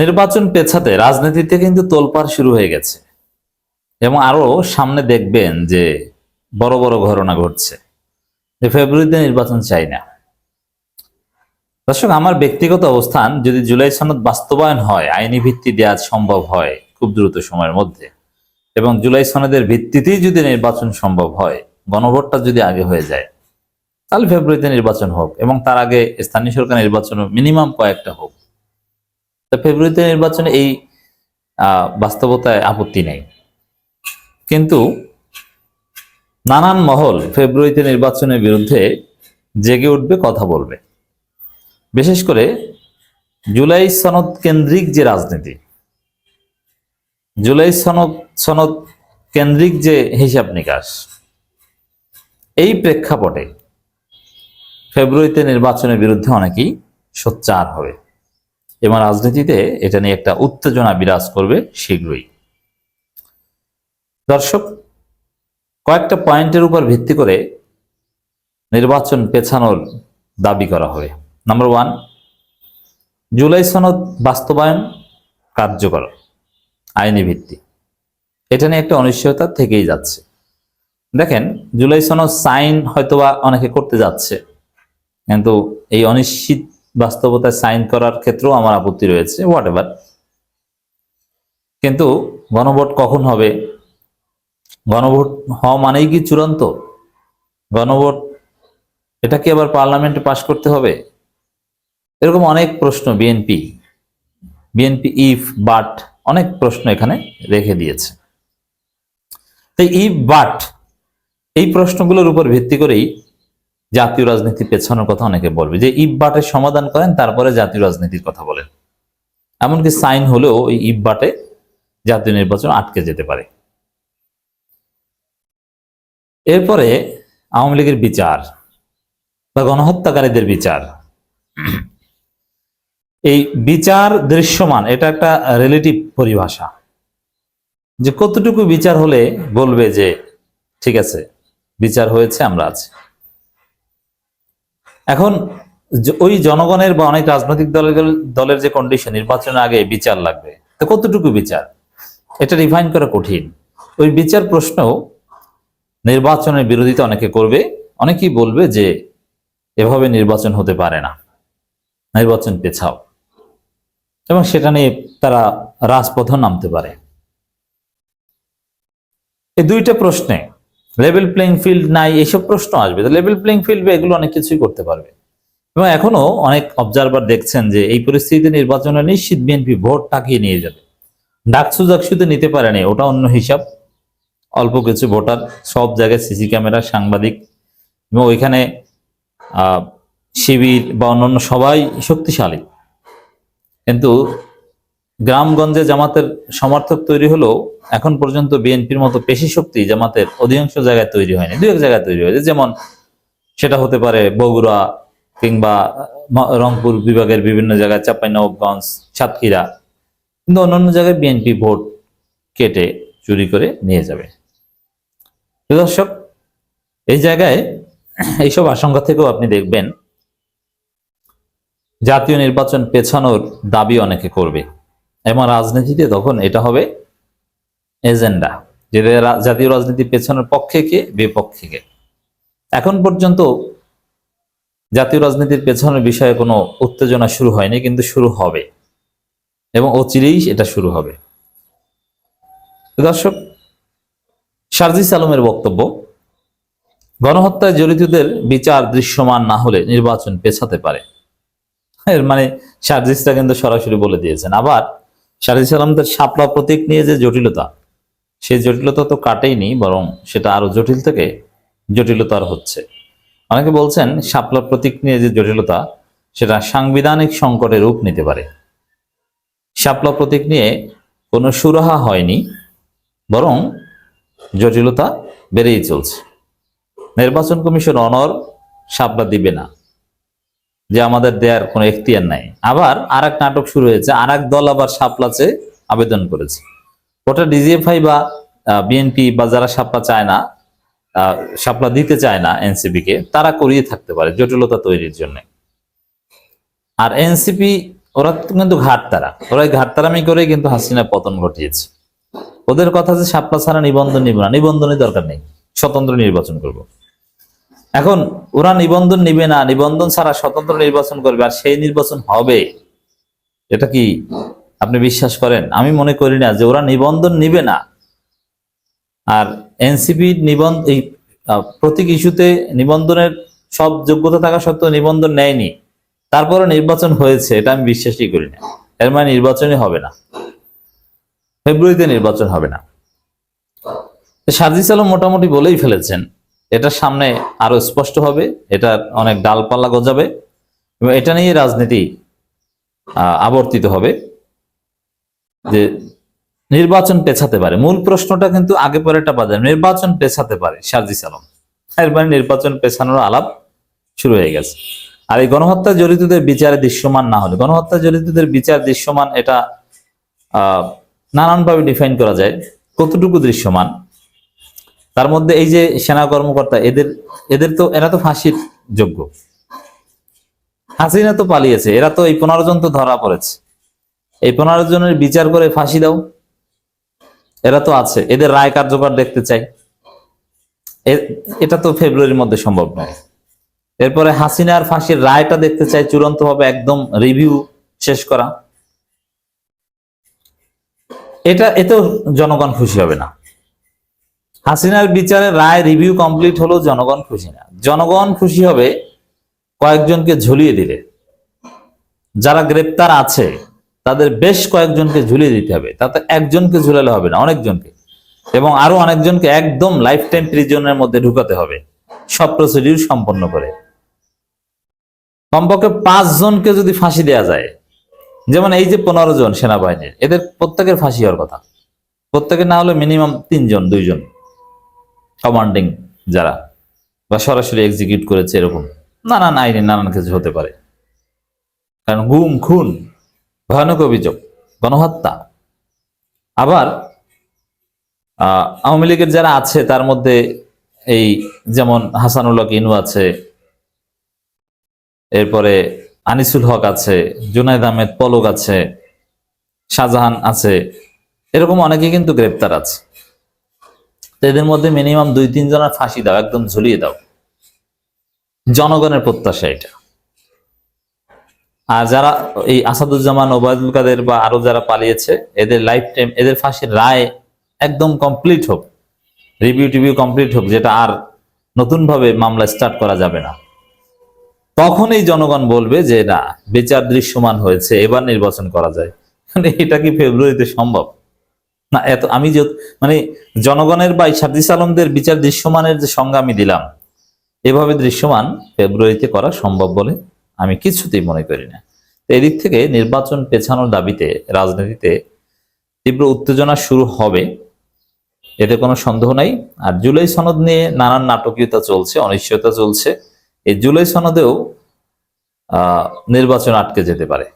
নির্বাচন পেছাতে রাজনীতিতে কিন্তু তোলপাড় শুরু হয়ে গেছে। এবং আরও সামনে দেখবেন যে বড় বড় ঘটনা ঘটছে। যে ফেব্রুয়ারিতে নির্বাচন চাই না। দর্শক, আমার ব্যক্তিগত অবস্থান, যদি জুলাই সনদ বাস্তবায়ন হয়, আইনি ভিত্তি দেওয়া সম্ভব হয় খুব দ্রুত সময়ের মধ্যে। এবং জুলাই সনদের ভিত্তিতেই যদি নির্বাচন সম্ভব হয়, গণভোটটা যদি আগে হয়ে যায়, তাহলে ফেব্রুয়ারিতে নির্বাচন হোক। এবং তার আগে স্থানীয় সরকার নির্বাচন মিনিমাম কয়েকটা হোক। তা ফেব্রুয়ারিতে নির্বাচনে এই বাস্তবতায় আপত্তি নেই। কিন্তু নানান মহল ফেব্রুয়ারিতে নির্বাচনের বিরুদ্ধে জেগে উঠবে, কথা বলবে। বিশেষ করে জুলাই সনদ কেন্দ্রিক যে রাজনীতি, জুলাই সনদ সনদ কেন্দ্রিক যে হিসাব নিকাশ, এই প্রেক্ষাপটে ফেব্রুয়ারিতে নির্বাচনের বিরুদ্ধে অনেকেই সোচ্চার হবে। এবং রাজনীতিতে এটা নিয়ে একটা উত্তেজনা বিরাজ করবে শীঘ্রই। দর্শক, কয়েকটা পয়েন্টের উপর ভিত্তি করে নির্বাচন পেছানোর দাবি করা হবে। নাম্বার ওয়ান জুলাই সনদ বাস্তবায়ন কার্যকর, আইনি ভিত্তি। এটা নিয়ে একটা অনিশ্চয়তা থেকেই যাচ্ছে। দেখেন, জুলাই সনদ সাইন হয়তোবা অনেকে করতে যাচ্ছে, কিন্তু এই অনিশ্চিত বাস্তবতায় সাইন করার ক্ষেত্রেও আমার আপত্তি রয়েছে হোয়াট এভার কিন্তু গণভোট কখন হবে? গণভোট হওয়া মানেই কি চূড়ান্ত? গণভোট, এটা কি আবার পার্লামেন্টে পাশ করতে হবে? এরকম অনেক প্রশ্ন বিএনপি বিএনপি ইফ বাট অনেক প্রশ্ন এখানে রেখে দিয়েছে। তো ইফ বাট এই প্রশ্নগুলোর উপর ভিত্তি করেই জাতীয় রাজনীতি পেছানোর কথা অনেকে বলবে। যে ইফ বাটের সমাধান করেন, তারপরে জাতীয় রাজনীতির কথা বলেন। এমনকি সাইন হলেও ওই ইফ বাটে জাতীয় নির্বাচন আটকে যেতে পারে। এরপরে আওয়ামী লীগের বিচার বা গণহত্যাকারীদের বিচার। এই বিচার দৃশ্যমান, এটা একটা রিলেটিভ পরিভাষা। যে কতটুকু বিচার হলে বলবে যে, ঠিক আছে, বিচার হয়েছে, আমরা আছি। এখন ওই জনগণের বা অনেক রাজনৈতিক দলের দলের যে কন্ডিশন নির্বাচনের আগে বিচার লাগবে। তো কতটুকু বিচার? এটা রিফাইন করা কঠিন। ওই বিচার প্রশ্ন নির্বাচনের বিরোধিতা অনেকে করবে, অনেকেই বলবে যে এভাবে নির্বাচন হতে পারে না। নির্বাচন পেছাও। এবং সেটা নিয়ে তারা রাজপথ নামতে পারে। এই দুইটা প্রশ্নে লেভেল প্লেইং ফিল্ড নাই এইসব প্রশ্ন আসবে। তো লেভেল প্লেইং ফিল্ডে এগুলো অনেক কিছুই করতে পারবে। এবং এখনও অনেক অবজারভার দেখছেন যে এই পরিস্থিতিতে নির্বাচনে নিশ্চিত বিএনপি ভোট টাকিয়ে নিয়ে যাবে। ডাকসু জাকসুতে নিতে পারেনি ওটা অন্য হিসাব। অল্প কিছু ভোটার, সব জায়গায় সিসি ক্যামেরা, সাংবাদিক। এবং ওইখানে শিবির বা অন্যান্য সবাই শক্তিশালী। কিন্তু গ্রামগঞ্জে জামাতের সমর্থক তৈরি হলেও এখন পর্যন্ত বিএনপির মতো পেশি শক্তি জামাতের অধিকাংশ জায়গায় তৈরি হয়নি। দু এক জায়গায় তৈরি হয়েছে, যেমন সেটা হতে পারে বগুড়া কিংবা রংপুর বিভাগের বিভিন্ন জায়গায় চাঁপাইনবাবগঞ্জ, সাতক্ষীরা, কিন্তু অন্যান্য জায়গায় বিএনপি ভোট কেটে চুরি করে নিয়ে যাবে। দর্শক, এই জায়গায় এইসব আশঙ্কা থেকেও আপনি দেখবেন, জাতীয় নির্বাচন পেছানোর দাবি অনেকে করবে। এবং রাজনীতিতে তখন এটা হবে এজেন্ডা, যে জাতীয় রাজনীতি পেছানোর পক্ষে কে, বিপক্ষে কে। এখন পর্যন্ত জাতীয় রাজনীতির পেছনের বিষয়ে কোনো উত্তেজনা শুরু হয়নি, কিন্তু শুরু হবে এবং অচিরেই এটা শুরু হবে। দর্শক, সার্জিস আলমের বক্তব্য, গণহত্যায় জড়িতদের বিচার দৃশ্যমান না হলে নির্বাচন পেছাতে পারে। এর মানে সার্জিসটা কিন্তু সরাসরি বলে দিয়েছেন। আবার আলমদের শাপলা প্রতীক নিয়ে যে জটিলতা সেই জটিলতা তো কাটেইনি, বরং সেটা আরও জটিল থেকে জটিলতার হচ্ছে। অনেকে বলছেন শাপলা প্রতীক নিয়ে যে জটিলতা, সেটা সাংবিধানিক সংকটের রূপ নিতে পারে। শাপলা প্রতীক নিয়ে কোনো সুরাহা হয়নি, বরং জটিলতা বেড়েই চলছে। নির্বাচন কমিশন অনর শাপলা দিবে না। যে আমাদের দেয়ার কোনো এখতিয়ার নাই। আবার আর নাটক শুরু হয়েছে আর দল আবার শাপলাচে আবেদন করেছে। ওটা ডিজিএফআই বা বিএনপি বা যারা শাপলা চায় না শাপলা দিতে চায় না এনসিপি কে, তারা করিয়ে থাকতে পারে জটিলতা তৈরির জন্য। আর এনসিপি ওরা কিন্তু ঘাটতারা। ওরা এই ঘাটতারামি করে কিন্তু হাসিনা পতন ঘটিয়েছে। ওদের কথা যে সাপলা ছাড়া নিবন্ধন নিব না, নিবন্ধনের দরকার নেই। স্বতন্ত্র নির্বাচন করব। এখন ওরা নিবন্ধন নিবে না, নিবন্ধন ছাড়া স্বতন্ত্র নির্বাচন করবে আর সেই নির্বাচন হবে। এটা কি আপনি বিশ্বাস করেন? আমি মনে করি না যে ওরা নিবন্ধন নিবে না। আর এনসিপি নিবন্ধ এই প্রতীক ইস্যুতে নিবন্ধনের সব যোগ্যতা থাকা সত্ত্বেও নিবন্ধন নেয়নি। তারপরে নির্বাচন হয়েছে, এটা আমি বিশ্বাসই করি না। এর মানে নির্বাচনই হবে না। ফেব্রুয়ারিতে নির্বাচন হবে না। সাজিস আলম মোটামুটি বলেই ফেলেছেন। এটা সামনে আরও স্পষ্ট হবে এটা অনেক ডালপালা গজাবে এবং এটা নিয়ে রাজনীতি আবর্তিত হবে। যে নির্বাচন পেছাতে পারে। মূল প্রশ্নটা কিন্তু আগে পরে বাজার নির্বাচন পেছাতে পারে সাজিস আলম এর মানে নির্বাচন পেছানোর আলাপ শুরু হয়ে গেছে। আর এই গণহত্যা জড়িতদের বিচারে দৃশ্যমান না হলে গণহত্যা জড়িতদের বিচার দৃশ্যমান এটা আহ নানানভাবে ডিফাইন করা যায়। কতটুকু দৃশ্যমান? তার মধ্যে এই যে সেনা কর্মকর্তা, এদের এদের তো, এরা তো ফাঁসির যোগ্য। হাসিনা তো পালিয়েছে, এরা তো এই পনেরো জন তো ধরা পড়েছে। এই পনেরো জনের বিচার করে ফাঁসি দাও। এরা তো আছে, এদের রায় কার্যকর দেখতে চাই। এটা তো ফেব্রুয়ারির মধ্যে সম্ভব নয়। এরপরে হাসিনার ফাঁসির রায়টা দেখতে চাই চূড়ান্ত ভাবে একদম রিভিউ শেষ করা। এটা, এতেও জনগণ খুশি হবে না। হাসিনার বিচারে রায় রিভিউ কমপ্লিট হলো, জনগণ খুশি না। জনগণ খুশি হবে, কয়েকজনকে ঝুলিয়ে দিলে। যারা গ্রেপ্তার আছে, তাদের বেশ কয়েকজনকে ঝুলিয়ে দিতে হবে। তাতে একজনকে ঝুলালে হবে না, অনেকজনকে। এবং আরও অনেকজনকে একদম লাইফ টাইম প্রিজনের মধ্যে ঢুকাতে হবে। সব প্রসিডিউর সম্পন্ন করে। কমপক্ষে পাঁচ জনকে যদি ফাঁসি দেয়া যায়, যেমন এই যে পনেরো জন সেনাবাহিনীর, এদের প্রত্যেকের ফাঁসি হওয়ার কথা। প্রত্যেকের না হলে মিনিমাম তিনজন, দুইজন। কমান্ডিং যারা বা সরাসরি এক্সিকিউট করেছে এরকম। নানান আইনে নানান কিছু হতে পারে। কারণ গুম, খুন, ভয়ানক অভিযোগ, গণহত্যা। আবার আওয়ামী লীগের যারা আছে, তার মধ্যে এই যেমন হাসানুল্লাহ ইনু আছে, এরপরে আনিসুল হক আছে, জুনাইদ আহমেদ পলক আছে, শাহজাহান আছে, এরকম অনেকে কিন্তু গ্রেপ্তার আছে। তো এদের মধ্যে মিনিমাম দুই, তিন জনের ফাঁসি দাও, একদম ঝুলিয়ে দাও। জনগণের প্রত্যাশা এটা। আর যারা এই আসাদুজ্জামান, ওবায়দুল কাদের বা আরও যারা পালিয়েছে, এদের লাইফ টাইম এদের ফাঁসির রায় একদম কমপ্লিট হোক। রিভিউ টিভিউ কমপ্লিট হোক, যেটা আর নতুন ভাবে মামলা স্টার্ট করা যাবে না। তখনই জনগণ বলবে যে, না, বিচার দৃশ্যমান হয়েছে, এবার নির্বাচন করা যায়। এটা কি ফেব্রুয়ারিতে সম্ভব? না, এত, আমি যে মানে জনগণের বা সাদিস আলমদের বিচার দৃশ্যমানের যে সংজ্ঞা আমি দিলাম, এভাবে দৃশ্যমান ফেব্রুয়ারিতে করা সম্ভব বলে আমি কিছুতেই মনে করি না। এদিক থেকে নির্বাচন পেছানোর দাবিতে রাজনীতিতে তীব্র উত্তেজনা শুরু হবে, এতে কোনো সন্দেহ নাই। আর জুলাই সনদ নিয়ে নানান নাটকীয়তা চলছে, অনিশ্চয়তা চলছে। এই জুলাই সনদেও নির্বাচন আটকে যেতে পারে।